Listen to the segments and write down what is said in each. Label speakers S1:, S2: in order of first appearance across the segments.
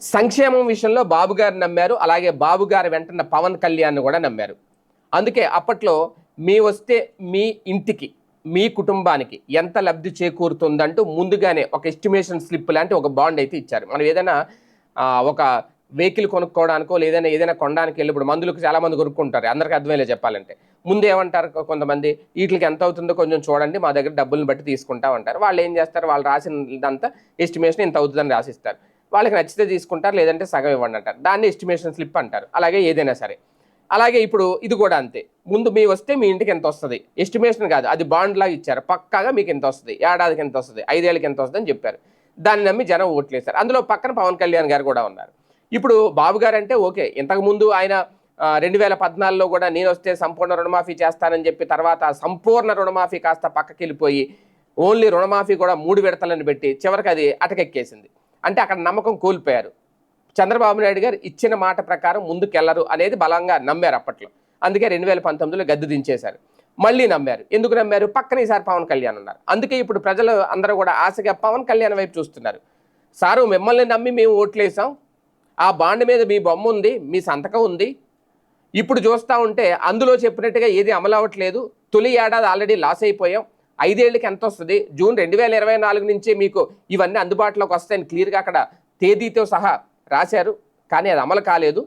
S1: సంక్షేమం విషయంలో బాబు గారు నమ్మారు అలాగే బాబు గారు వెంటనే పవన్ కళ్యాణ్ కూడా నమ్మారు. అందుకే అప్పట్లో మీ వస్తే మీ ఇంటికి మీ కుటుంబానికి ఎంత లబ్ధి చేకూరుతుందంటూ ముందుగానే ఒక ఎస్టిమేషన్ స్లిప్ లాంటి ఒక బాండ్ అయితే ఇచ్చారు. మనం ఏదైనా ఒక వెహికల్ కొనుక్కోవడానికో లేదైనా ఏదైనా కొనడానికి వెళ్ళినప్పుడు మందులకు చాలామంది కొనుక్కుంటారు. అందరికీ అర్థమయ్యేలా చెప్పాలంటే. ముందు ఏమంటారు కొంతమంది వీటికి ఎంత అవుతుందో కొంచెం చూడండి మా దగ్గర డబ్బులను బట్టి తీసుకుంటా ఉంటారు వాళ్ళు ఏం చేస్తారు? వాళ్ళు రాసినదంతా ఎస్టిమేషన్ ఇంత అవుతుందని రాసిస్తారు. వాళ్ళకి నచ్చితే తీసుకుంటారు లేదంటే సగం ఇవ్వండి అంటారు. దాన్ని ఎస్టిమేషన్ స్లిప్ అంటారు. అలాగే ఏదైనా సరే. అలాగే ఇప్పుడు ఇది కూడా అంతే. ముందు మీ వస్తే మీ ఇంటికి ఎంత వస్తుంది? ఎస్టిమేషన్ కాదు. అది బాండ్ లాగా ఇచ్చారు. పక్కాగా మీకు ఎంత వస్తుంది? ఏడాదికి ఎంత వస్తుంది? ఐదేళ్ళకి ఎంత వస్తుంది అని చెప్పారు. దాన్ని నమ్మి జనం ఓట్లేశారు అందులో పక్కన పవన్ కళ్యాణ్ గారు కూడా ఉన్నారు. ఇప్పుడు బాబు గారు అంటే ఓకే. ఇంతకు ముందు ఆయన రెండు వేల పద్నాలుగులో కూడా నేను వస్తే సంపూర్ణ రుణమాఫీ చేస్తానని చెప్పి తర్వాత సంపూర్ణ రుణమాఫీ కాస్త పక్కకి వెళ్ళిపోయి ఓన్లీ రుణమాఫీ కూడా మూడు విడతలను పెట్టి చివరికి అది అటకెక్కేసింది. అంటే అక్కడ నమ్మకం కోల్పోయారు. చంద్రబాబు నాయుడు గారు ఇచ్చిన మాట ప్రకారం ముందుకెళ్ళరు అనేది బలంగా నమ్మారు అప్పట్లో. అందుకే రెండు వేల పంతొమ్మిదిలో గద్దె దించేశారు. మళ్ళీ నమ్మారు. ఎందుకు నమ్మారు? పక్కన ఈసారి పవన్ కళ్యాణ్ ఉన్నారు. అందుకే ఇప్పుడు ప్రజలు అందరూ కూడా ఆశగా పవన్ కళ్యాణ్ వైపు చూస్తున్నారు. సారు మిమ్మల్ని నమ్మి మేము ఓట్లేసాం. ఆ బాండ్ మీద మీ బొమ్మ ఉంది మీ సంతకం ఉంది. ఇప్పుడు చూస్తూ ఉంటే అందులో చెప్పినట్టుగా ఏది అమలు అవ్వట్లేదు తొలి ఏడాది ఆల్రెడీ లాస్ అయిపోయాం. ఐదేళ్ళకి ఎంత వస్తుంది? జూన్ రెండు వేల ఇరవై నాలుగు నుంచే మీకు ఇవన్నీ అందుబాటులోకి వస్తాయని క్లియర్గా అక్కడ తేదీతో సహా రాశారు. కానీ అది అమలు కాలేదు.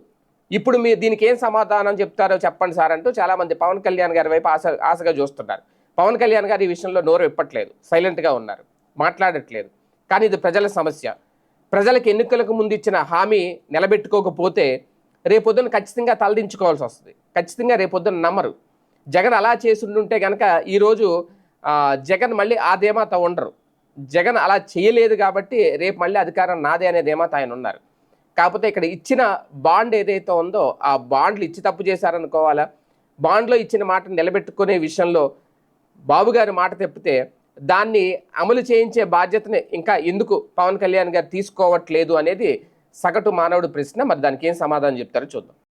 S1: ఇప్పుడు మీరు దీనికి ఏం సమాధానం చెప్తారో చెప్పండి సార్ అంటూ చాలామంది పవన్ కళ్యాణ్ గారి వైపు ఆశ ఆశగా చూస్తున్నారు. పవన్ కళ్యాణ్ గారు ఈ విషయంలో నోరు ఇప్పట్లేదు సైలెంట్గా ఉన్నారు. మాట్లాడట్లేదు. కానీ ఇది ప్రజల సమస్య. ప్రజలకు ఎన్నికలకు ముందు ఇచ్చిన హామీ నిలబెట్టుకోకపోతే రేపొద్దున ఖచ్చితంగా తలదించుకోవాల్సి వస్తుంది. ఖచ్చితంగా రేపొద్దున నమ్మరు. జగన్ అలా చేస్తుంటే కనుక ఈరోజు జగన్ మళ్ళీ ఆ ధీమాత ఉండరు. జగన్ అలా చేయలేదు కాబట్టి రేపు మళ్ళీ అధికారం నాదే అనే ధీమాత ఆయన ఉన్నారు. కాకపోతే ఇక్కడ ఇచ్చిన బాండ్ ఏదైతే ఉందో ఆ బాండ్లు ఇచ్చి తప్పు చేశారనుకోవాలా? బాండ్లో ఇచ్చిన మాట నిలబెట్టుకునే విషయంలో బాబు గారి మాట తెప్పితే దాన్ని అమలు చేయించే బాధ్యతని ఇంకా ఎందుకు పవన్ కళ్యాణ్ గారు తీసుకోవట్లేదు అనేది సగటు మానవుడు ప్రశ్న. మరి దానికి ఏం సమాధానం చెప్తారో చూద్దాం.